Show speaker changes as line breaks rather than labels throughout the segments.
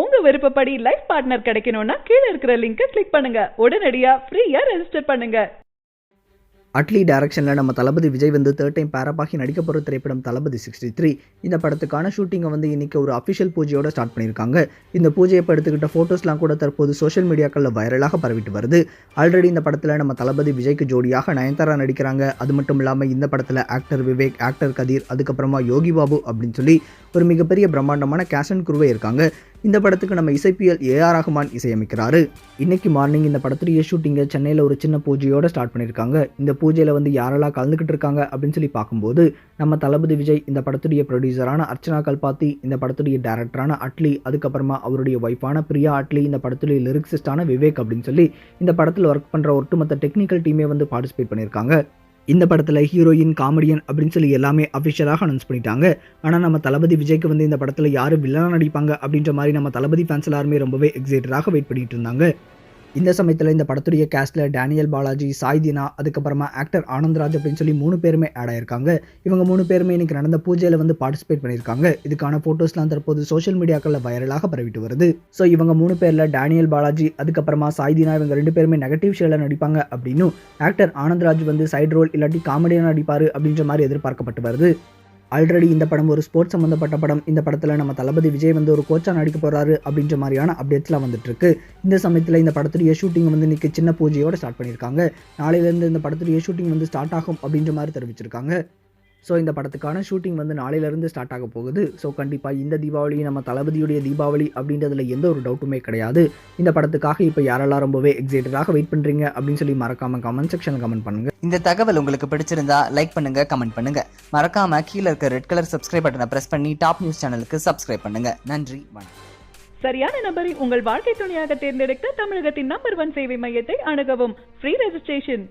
உங்க விருப்பப்படி life partner கிடைக்கணும்னா கீழே இருக்கிற லிங்கை கிளிக் பண்ணுங்க. உடனடியா ஃப்ரீயா ரெஜிஸ்டர் பண்ணுங்க.
அட்லி டைரக்ஷனில் நம்ம தளபதி விஜய் வந்து தேர்ட் டைம் பேரப்பாகி நடிக்க போகிற திரைப்படம் தளபதி சிக்ஸ்டி த்ரீ இந்த படத்துக்கான ஷூட்டிங்கை வந்து இன்றைக்கி ஒரு அஃபிஷியல் பூஜையோட ஸ்டார்ட் பண்ணியிருக்காங்க. இந்த பூஜையை எடுத்துக்கிட்ட ஃபோட்டோஸ்லாம் கூட தற்போது சோஷியல் மீடியாக்களில் வைரலாக பரவிட்டு வருது. ஆல்ரெடி இந்த படத்தில் நம்ம தளபதி விஜய்க்கு ஜோடியாக நயன்தாரா நடிக்கிறாங்க. அது மட்டும் இல்லாமல் இந்த படத்தில் ஆக்டர் விவேக் ஆக்டர் கதீர் அதுக்கப்புறமா யோகி பாபு அப்படின்னு சொல்லி ஒரு மிகப்பெரிய பிரம்மாண்டமான கேஷன் குருவே இருக்காங்க. இந்த படத்துக்கு நம்ம இசைப்பியல் ஏஆர் ரஹ்மான் இசையமைக்கிறாரு. இன்னைக்கு மார்னிங் இந்த படத்துடைய ஷூட்டிங்கை சென்னையில் ஒரு சின்ன பூஜையோட ஸ்டார்ட் பண்ணியிருக்காங்க. இந்த பூஜையில் வந்து யாரெல்லாம் கலந்துக்கிட்டு இருக்காங்க அப்படின்னு சொல்லி பார்க்கும்போது நம்ம தளபதி விஜய் இந்த படத்துடைய ப்ரொடியூசரான அர்ச்சனா கல்பாத்தி இந்த படத்துடைய டேரக்டரான அட்லி அதுக்கப்புறமா அவருடைய ஒய்ஃபான பிரியா அட்லி இந்த படத்துடைய லிரிக்ஸிஸ்டான விவேக் அப்படின்னு சொல்லி இந்த படத்தில் ஒர்க் பண்ணுற ஒட்டுமொத்த டெக்னிக்கல் டீமே வந்து பார்ட்டிசிபேட் பண்ணியிருக்காங்க. இந்த படத்தில் ஹீரோயின் காமெடியன் அப்படின்னு சொல்லி எல்லாமே அஃபிஷியலாக அனௌன்ஸ் பண்ணிட்டாங்க. ஆனால் நம்ம தளபதி விஜய்க்கு வந்து இந்த படத்தில் யார் வில்லனாக நடிப்பாங்க அப்படின்ற மாதிரி நம்ம தளபதி ஃபேன்ஸ் எல்லாருமே ரொம்பவே எக்ஸைட்டடாக வெயிட் பண்ணிட்டு இருந்தாங்க. இந்த சமயத்தில் இந்த படத்துடைய கேஸ்டில் டேனியல் பாலாஜி சாய்தினா அதுக்கப்புறமா ஆக்டர் ஆனந்த்ராஜ் அப்படின்னு சொல்லி மூணு பேருமே ஆட் ஆயிருக்காங்க. இவங்க மூணு பேருமே இன்றைக்கி நடந்த பூஜையில் வந்து பார்ட்டிசிபேட் பண்ணியிருக்காங்க. இதுக்கான ஃபோட்டோஸ்லாம் தற்போது சோஷியல் மீடியாக்களில் வைரலாக பரவிட்டு வருது. ஸோ இவங்க மூணு பேரில் டேனியல் பாலாஜி அதுக்கப்புறமா சாய்தினா இவங்க ரெண்டு பேருமே நெகட்டிவ் ஷேடில் நடிப்பாங்க அப்படின்னும் ஆக்டர் ஆனந்த்ராஜ் வந்து சைடு ரோல் இல்லாட்டி காமெடியாக நடிப்பார் அப்படின்ற மாதிரி எதிர்பார்க்கப்பட்டு வருது. ஆல்ரெடி இந்த படம் ஒரு ஸ்போர்ட்ஸ் சம்மந்தப்பட்ட படம். இந்த படத்தில் நம்ம தளபதி விஜய் வந்து ஒரு கோச்சாக நடிக்க போகிறாரு அப்படின்ற மாதிரியான அப்டேட்ஸ்லாம் வந்துட்டுருக்கு. இந்த சமயத்தில் இந்த படத்துடைய ஷூட்டிங் வந்து இன்றைக்கி சின்ன பூஜையோடு ஸ்டார்ட் பண்ணியிருக்காங்க. நாளையிலேருந்து இந்த படத்துடைய ஷூட்டிங் வந்து ஸ்டார்ட் ஆகும் அப்படின்ற மாதிரி தெரிவிச்சிருக்காங்க. ஸோ இந்த படத்துக்கான ஷூட்டிங் வந்து நாளையிலேருந்து ஸ்டார்ட் ஆக போகுது. ஸோ கண்டிப்பாக இந்த தீபாவளி நம்ம தளபதியுடைய தீபாவளி அப்படின்றதுல எந்த ஒரு டவுட்டுமே கிடையாது. இந்த படத்துக்காக இப்போ யாரெல்லாம் ரொம்பவே எக்ஸைட்டடாக வெயிட் பண்ணுறீங்க அப்படின்னு சொல்லி மறக்காமல் கமெண்ட் செக்ஷனில் கமெண்ட் பண்ணுங்கள்
இந்த தகவல் உங்களுக்கு பிடிச்சிருந்தா லைக் பண்ணுங்க கமெண்ட் பண்ணுங்க. மறக்காம கீழே இருக்க ரெட் கலர் சப்ஸ்கிரைப் பட்டனை பிரஸ் பண்ணி டாப் நியூஸ் சேனலுக்கு சப்ஸ்கிரைப் பண்ணுங்க. நன்றி வணக்கம்.
சரியான நபரை உங்கள் வாழ்க்கை துணையாக தேர்ந்தெடுக்க தமிழகத்தின் நம்பர் ஒன் சேவை மையத்தை அணுகவும். ஃப்ரீ ரெஜிஸ்ட்ரேஷன்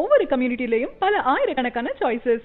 ஒவ்வொரு கம்யூனிட்டிலையும் பல ஆயிரக்கணக்கான சாய்ஸஸ்